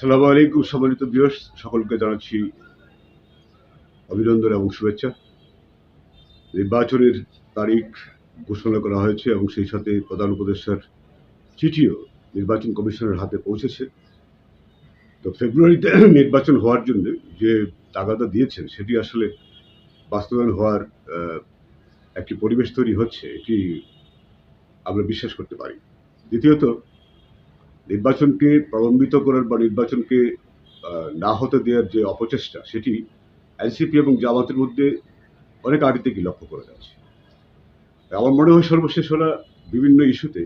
আসসালামু আলাইকুম সম্মানিত বিয়স সকলকে জানাচ্ছি অভিনন্দন এবং শুভেচ্ছা। নির্বাচনের তারিখ ঘোষণা করা হয়েছে এবং সেই সাথে প্রধান উপদেষ্টার চিঠিও নির্বাচন কমিশনের হাতে পৌঁছেছে। তো ফেব্রুয়ারিতে নির্বাচন হওয়ার জন্য যে তাগাদা দিয়েছেন, সেটি আসলে বাস্তবায়ন হওয়ার একটি পরিবেশ তৈরি হচ্ছে, এটি আমরা বিশ্বাস করতে পারি। দ্বিতীয়ত নির্বাচনকে প্রলম্বিত করার বা নির্বাচনকে না হতে দেওয়ার যে অপচেষ্টা, সেটি এনসিপি এবং জামাতের মধ্যে অনেক আগে থেকেই লক্ষ্য করা যাচ্ছে। আমার মনে হয় সর্বশেষ ওরা বিভিন্ন ইস্যুতে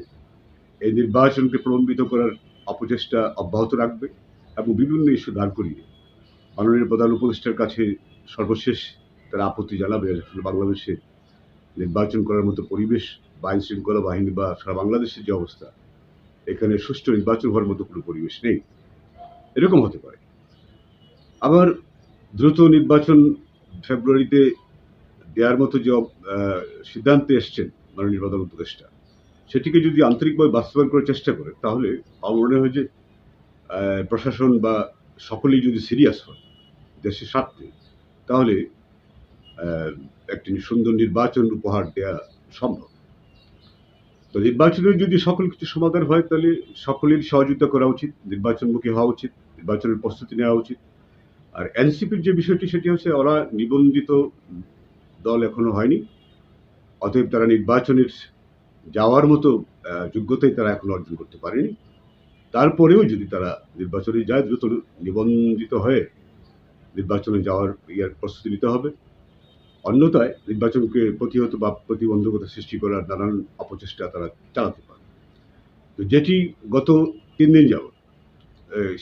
এই নির্বাচনকে প্রলম্বিত করার অপচেষ্টা অব্যাহত রাখবে এবং বিভিন্ন ইস্যু দাঁড় করিয়ে মাননীয় প্রধান উপদেষ্টার কাছে সর্বশেষ তারা আপত্তি জানাবে আসলে বাংলাদেশে নির্বাচন করার মতো পরিবেশ, বা আইন শৃঙ্খলা বাহিনী বা সারা বাংলাদেশের যে অবস্থা এখানে সুষ্ঠু নির্বাচন হওয়ার মতো কোনো পরিবেশ নেই। এরকম হতে পারে। আবার দ্রুত নির্বাচন ফেব্রুয়ারিতে দেওয়ার মতো যে সিদ্ধান্তে এসছেন মাননীয় প্রধান উপদেষ্টা, সেটিকে যদি আন্তরিকভাবে বাস্তবায়ন করার চেষ্টা করে তাহলে আমার মনে হয় যে প্রশাসন বা সকলেই যদি সিরিয়াস হয় দেশের স্বার্থে, তাহলে একটি সুন্দর নির্বাচন উপহার দেওয়া সম্ভব। তো নির্বাচনের যদি সকল কিছু সমাধান হয়, তাহলে সকলের সহযোগিতা করা উচিত, নির্বাচনমুখী হওয়া উচিত, নির্বাচনের প্রস্তুতি নেওয়া উচিত। আর এনসিপির যে বিষয়টি, সেটি হচ্ছে ওরা নিবন্ধিত দল এখনও হয়নি। অতএব তারা নির্বাচনের যাওয়ার মতো যোগ্যতাই তারা এখন অর্জন করতে পারেনি। তারপরেও যদি তারা নির্বাচনে যায়, দ্রুত নিবন্ধিত হয়ে নির্বাচনে যাওয়ার ইয়ার প্রস্তুতি নিতে হবে। অন্যথায় নির্বাচনকে প্রতিহত বা প্রতিবন্ধকতা সৃষ্টি করার নানান অপচেষ্টা তারা চালাতে পারে। তো যেটি গত তিন দিন যাবৎ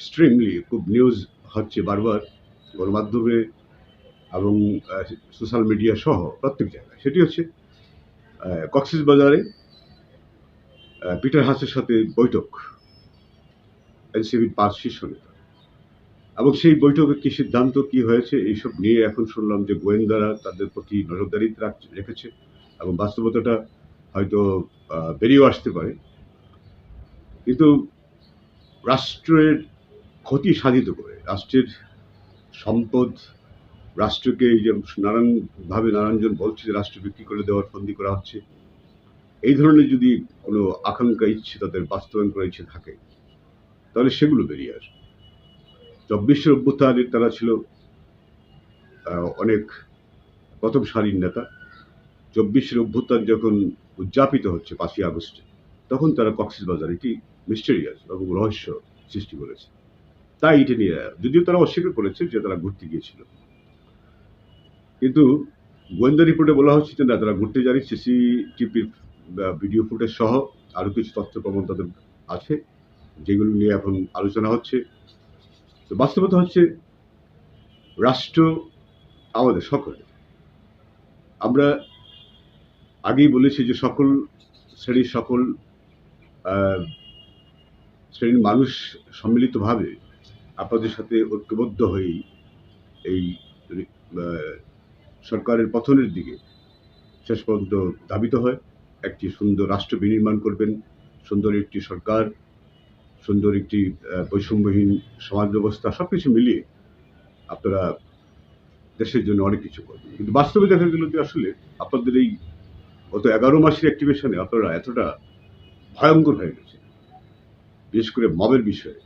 স্ট্রিমলি খুব নিউজ হচ্ছে বারবার গণমাধ্যমে এবং সোশ্যাল মিডিয়া সহ প্রত্যেক জায়গায়। সেটি হচ্ছে কক্সিস বাজারে পিটার হাসের সাথে বৈঠক এনসিবির পাঁচ শীর্ষ নেতা। এবং সেই বৈঠকে কি সিদ্ধান্ত, কি হয়েছে, এইসব নিয়ে এখন শুনলাম যে গোয়েন্দারা তাদের প্রতি নজরদারি রাখ- রেখেছে এবং বাস্তবতাটা হয়তো বেরিয়েও আসতে পারে। কিন্তু রাষ্ট্রের ক্ষতি সাধিত করে, রাষ্ট্রের সম্পদ, রাষ্ট্রকে এই যে নানানভাবে নানানজন বলছে যে রাষ্ট্র বিক্রি করে দেওয়ার ফন্দি করা হচ্ছে, এই ধরনের যদি কোনো আকাঙ্ক্ষা, ইচ্ছে তাদের বাস্তবায়ন করার ইচ্ছে থাকে, তাহলে সেগুলো বেরিয়ে আসবে। চব্বিশের অভ্যুত্থানের তারা ছিল অনেক প্রথম সারির নেতা। চব্বিশের অভ্যুত্থান যখন উদযাপিত হচ্ছে পাঁচই আগস্টে, তখন তারা কক্সিস বাজার এটি মিস্টেরিয়াস এবং রহস্য সৃষ্টি করেছে। তাই এটা নিয়ে, যদিও তারা অস্বীকার করেছে যে তারা ঘুরতে গিয়েছিল। কিন্তু গোয়েন্দা রিপোর্টে বলা হচ্ছে যে না, তারা ঘুরতে জানি সিসিটিভির ভিডিও ফুটেজ সহ আরও কিছু তথ্য প্রমাণ তাদের আছে, যেগুলো নিয়ে এখন আলোচনা হচ্ছে। তো বাস্তবতা হচ্ছে রাষ্ট্র আমাদের সকলে আমরা আগেই বলেছি যে সকল শ্রেণির সকল শ্রেণির মানুষ সম্মিলিতভাবে আপনাদের সাথে ঐক্যবদ্ধ হয়েই এই সরকারের পথনের দিকে শেষ পর্যন্ত ধাবিত হয়। একটি সুন্দর রাষ্ট্র বিনির্মাণ করবেন, সুন্দর একটি সরকার সুন্দর একটি বৈষম্যহীন সমাজ ব্যবস্থা সব কিছু মিলিয়ে আপনারা দেশের জন্য অনেক কিছু করবেন। কিন্তু বাস্তবে দেখা গেল যে আসলে আপনাদের এই গত এগারো মাসের অ্যাক্টিভেশনে আপনারা এতটা ভয়ঙ্কর হয়ে গেছে বিশেষ করে মবের বিষয়ে।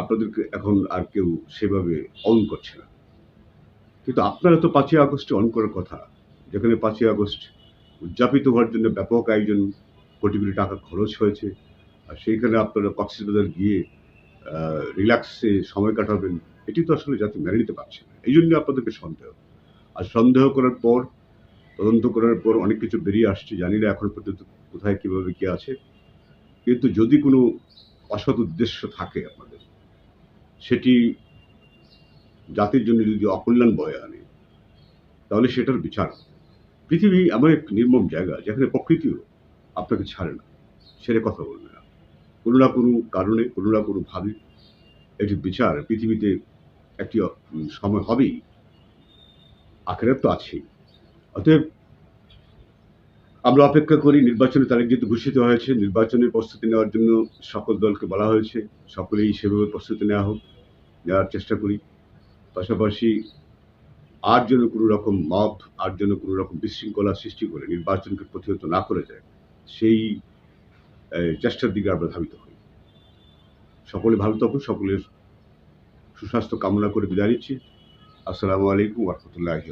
আপনাদেরকে এখন আর কেউ সেভাবে অন করছে না। কিন্তু আপনারা তো পাঁচই আগস্টে অন করার কথা। যেখানে পাঁচই আগস্ট উদযাপিত হওয়ার জন্য ব্যাপক আয়োজন, কোটি কোটি টাকা খরচ হয়েছে। আর সেইখানে আপনারা কক্সবাজার গিয়ে রিল্যাক্সে সময় কাটাবেন, এটি তো আসলে জাতি মেনে নিতে পারছে না। এই জন্য আপনাদেরকে সন্দেহ। আর সন্দেহ করার পর, তদন্ত করার পর অনেক কিছু বেরিয়ে আসছে, জানি না এখন পর্যন্ত কোথায়, কীভাবে কী আছে। কিন্তু যদি কোনো অসৎ উদ্দেশ্য থাকে আপনাদের, সেটি জাতির জন্য যদি অকল্যাণ বয়ে আনে, তাহলে সেটার বিচার পৃথিবী এমন এক নির্মম জায়গা, যেখানে প্রকৃতিও আপনাকে ছাড়ে না। সেটা কথা বলবে না। কোনো না কোনো কারণে, কোনো না কোনো ভাবে এটি বিচার পৃথিবীতে একটি সময় হবেই। আখেরাত তো আছেই অতএব আমরা অপেক্ষা করি নির্বাচনের তারিখ যেহেতু ঘোষিত হয়েছে, নির্বাচনের প্রস্তুতি নেওয়ার জন্য সকল দলকে বলা হয়েছে। সকলেই সেভাবে প্রস্তুতি নেওয়া হোক, নেওয়ার চেষ্টা করি। পাশাপাশি আর যেন কোনো রকম মব, আর যেন কোনো রকম বিশৃঙ্খলা সৃষ্টি করে নির্বাচনকে প্রতিহত না করে যায়, সেই চেষ্টার দিকে আমরা ধাবিত হই। সকলে ভালো থাকুন, সকলের সুস্বাস্থ্য কামনা করে বিদায় নিচ্ছি। আসসালামু আলাইকুম রহমতুল্লাহি